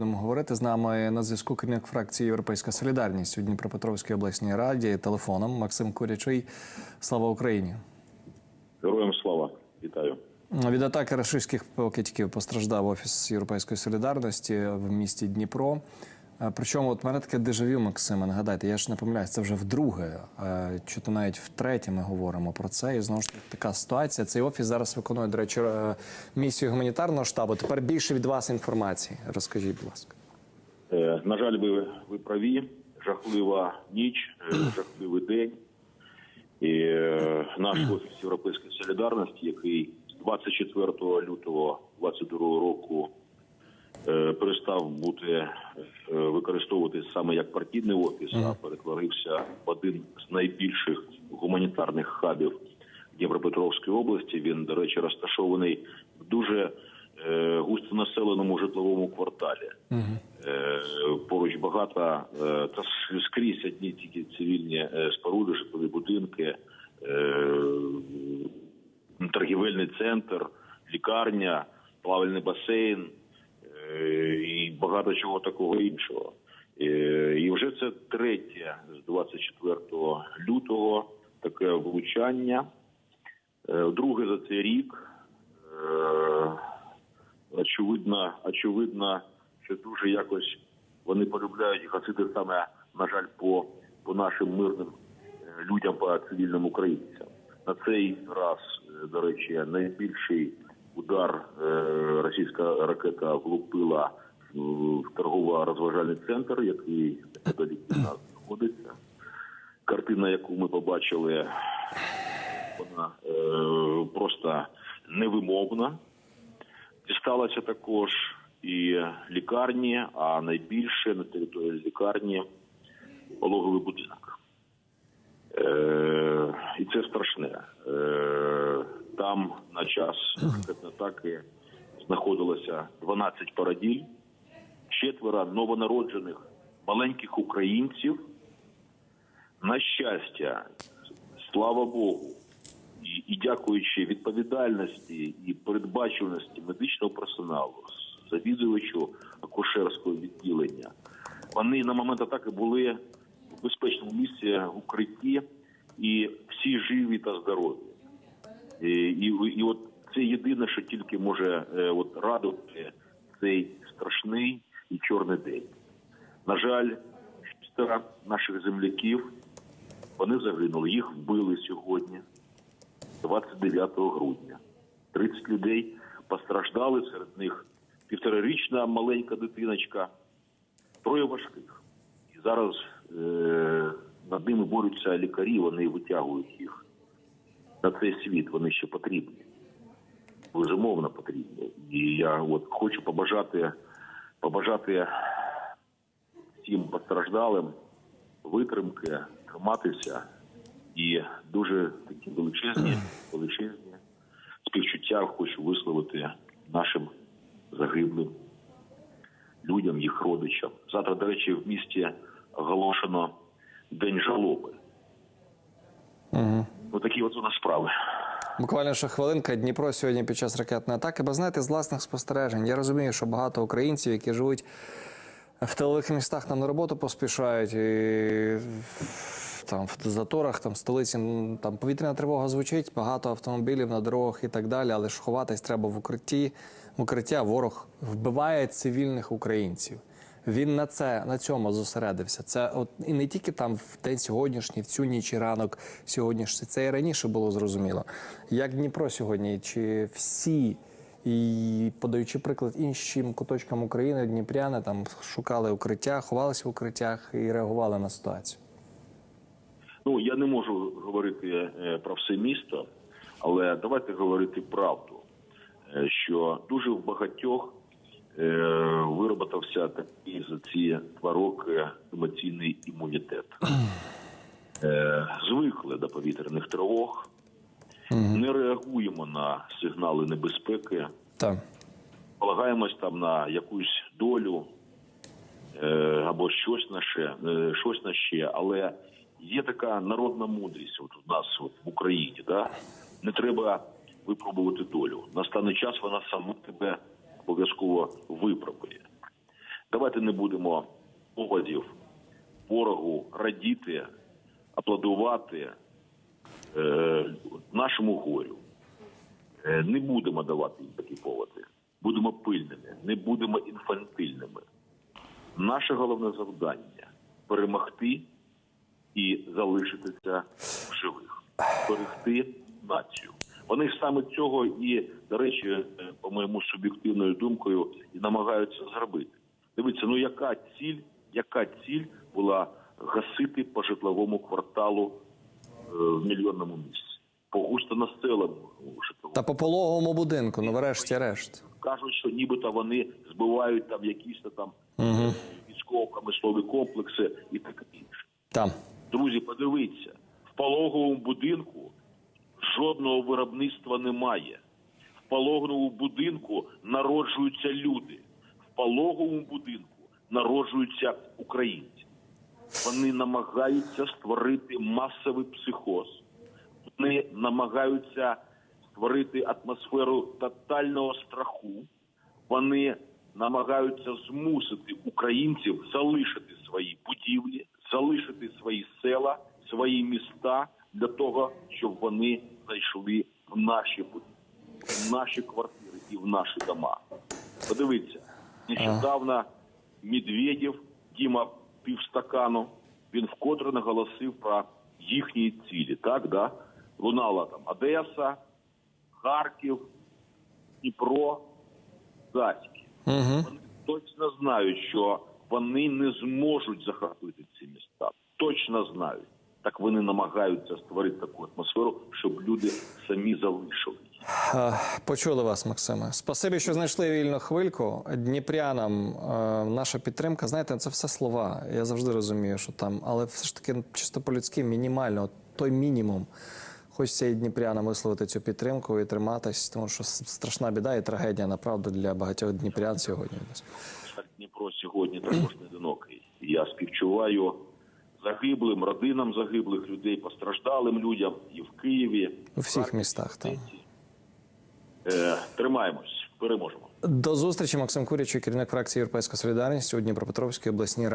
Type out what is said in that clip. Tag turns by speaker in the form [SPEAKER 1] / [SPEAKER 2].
[SPEAKER 1] Будемо говорити з нами на зв'язку керівник фракції Європейська Солідарність у Дніпропетровській обласній раді телефоном Максим Курячий. Слава Україні!
[SPEAKER 2] Героям слава, вітаю.
[SPEAKER 1] Від атаки рашистських покидьків постраждав офіс Європейської солідарності в місті Дніпро. Е, Причому от мене таке дежавю, Максиме, нагадайте, я ж не помиляюсь, це вже вдруге, е, чи то навіть втретє ми говоримо про це. І знову ж таки така ситуація. Цей офіс зараз виконує, до речі, е, місію гуманітарного штабу. Тепер більше від вас інформації. Розкажіть, будь ласка.
[SPEAKER 2] На жаль, ви, ви праві. Жахлива ніч, жахливий день. І наш офіс Європейської солідарності, який з 24 лютого 2022 року перестав бути е, використовуватись саме як партійний офіс, а перетворився в один з найбільших гуманітарних хабів Дніпропетровської області. Він, до речі, розташований в дуже е, густонаселеному житловому кварталі. Е, Поруч багато е, та скрізь одні тільки цивільні е, споруди, житлові будинки, е, торгівельний центр, лікарня, плавальний басейн е, і багато чого такого іншого. Е, І вже це третє з 24 лютого таке влучання. Е, Друге за цей рік. Е, Очевидно, очевидно, що дуже якось вони полюбляють гасити саме, на жаль, по, по нашим мирним е, людям, по цивільним українцям. На цей раз, е, до речі, найбільший удар е, російська ракета влупила в торгово-розважальний центр, який неподалік від нас знаходиться. Картина, яку ми побачили, вона е, просто невимовна. Дісталося також і лікарні, а найбільше на території лікарні пологовий будинок. Е, і це страшне. На час атаки знаходилося 12 параділь, четверо новонароджених маленьких українців. На щастя, слава Богу, і, і дякуючи відповідальності і передбачуваності медичного персоналу, завідувачу акушерського відділення, вони на момент атаки були в безпечному місці в укритті, і всі живі та здорові. І, і, і от це тільки може е, от радувати цей страшний і чорний день. На жаль, шестеро наших земляків вони загинули. Їх вбили сьогодні, 29 грудня. 30 людей постраждали, серед них півторарічна маленька дитиночка, троє важких. І зараз е- над ними борються лікарі, вони витягують їх на цей світ. Вони ще потрібні. Безумовно потрібні. І я от хочу побажати, побажати всім постраждалим витримки, триматися і дуже такі величезні, величезні співчуття хочу висловити нашим загиблим людям, їх родичам. Завтра, до речі, в місті оголошено День жалоби.
[SPEAKER 1] Угу.
[SPEAKER 2] Ну такі от у нас справи.
[SPEAKER 1] Буквально ще хвилинка. Дніпро сьогодні під час ракетної атаки. Бо знаєте, з власних спостережень. Я розумію, що багато українців, які живуть в тилових містах, там на роботу поспішають. І... Там в заторах, там в столиці там повітряна тривога звучить, багато автомобілів на дорогах і так далі. Але ж ховатись треба в укритті. В укриття ворог вбиває цивільних українців. Він на це на цьому зосередився. Це от і не тільки там в день сьогоднішній, в цю ніч і ранок сьогоднішній. Це і раніше було зрозуміло. Як Дніпро сьогодні, чи всі, і подаючи приклад іншим куточкам України, дніпряни там шукали укриття, ховалися в укриттях і реагували на ситуацію.
[SPEAKER 2] Ну я не можу говорити е, про все місто, але давайте говорити правду, е, що дуже в багатьох вироботався такий за ці два роки емоційний імунітет. Е, Звикли до повітряних тривог, не реагуємо на сигнали небезпеки, полагаємось там на якусь долю е, або щось на ще, е, щось на ще. Але є така народна мудрість от у нас от в Україні. Да? Не треба випробувати долю. Настане час, вона сама тебе обов'язково випробує. Давайте не будемо поводів ворогу радіти, аплодувати е, нашому горю. Е, не будемо давати їм такі поводи. Будемо пильними, не будемо інфантильними. Наше головне завдання перемогти і залишитися в живих, берегти націю. Вони ж саме цього і, до речі, е, по моєму суб'єктивною думкою, і намагаються зробити. Дивіться, ну яка ціль, яка ціль була гасити по житловому кварталу е, в мільйонному місці? По густонаселеному житловому.
[SPEAKER 1] Та по пологовому будинку, ну врешті-решт.
[SPEAKER 2] кажуть, що нібито вони збивають там якісь там
[SPEAKER 1] Угу.
[SPEAKER 2] військово-промислові комплекси і таке інше.
[SPEAKER 1] Там.
[SPEAKER 2] Друзі, подивіться, в пологовому будинку жодного виробництва немає. В пологовому будинку народжуються люди. В пологовому будинку народжуються українці. Вони намагаються створити масовий психоз. Вони намагаються створити атмосферу тотального страху. Вони намагаються змусити українців залишити свої будівлі, залишити свої села, свої міста для того, щоб вони зайшли в наші будинки, в наші квартири і в наші дома. Подивіться, нещодавно Медведєв, Діма півстакану, він вкотре наголосив про їхні цілі. Так, да? Лунала там Одеса, Харків, Дніпро, Гаськів.
[SPEAKER 1] Угу.
[SPEAKER 2] Вони точно знають, що вони не зможуть захопити ці міста. Точно знають. Так вони намагаються створити таку атмосферу, щоб люди самі залишили.
[SPEAKER 1] Е, Почули вас, Максиме. Спасибі, що знайшли вільну хвильку. Дніпрянам е, наша підтримка. Знаєте, це все слова. Я завжди розумію, що там, але все ж таки чисто по-людськи мінімально, той мінімум. Хочеться і дніпрянам висловити цю підтримку і триматись, тому що страшна біда і трагедія направду для багатьох дніпрян сьогодні.
[SPEAKER 2] Дніпро сьогодні також не одинокий. Я співчуваю загиблим, родинам загиблих людей, постраждалим людям і в Києві.
[SPEAKER 1] У всіх містах там.
[SPEAKER 2] Е, тримаємось, переможемо.
[SPEAKER 1] До зустрічі, Максим Курячий, керівник фракції Європейська Солідарність у Дніпропетровській обласній раді.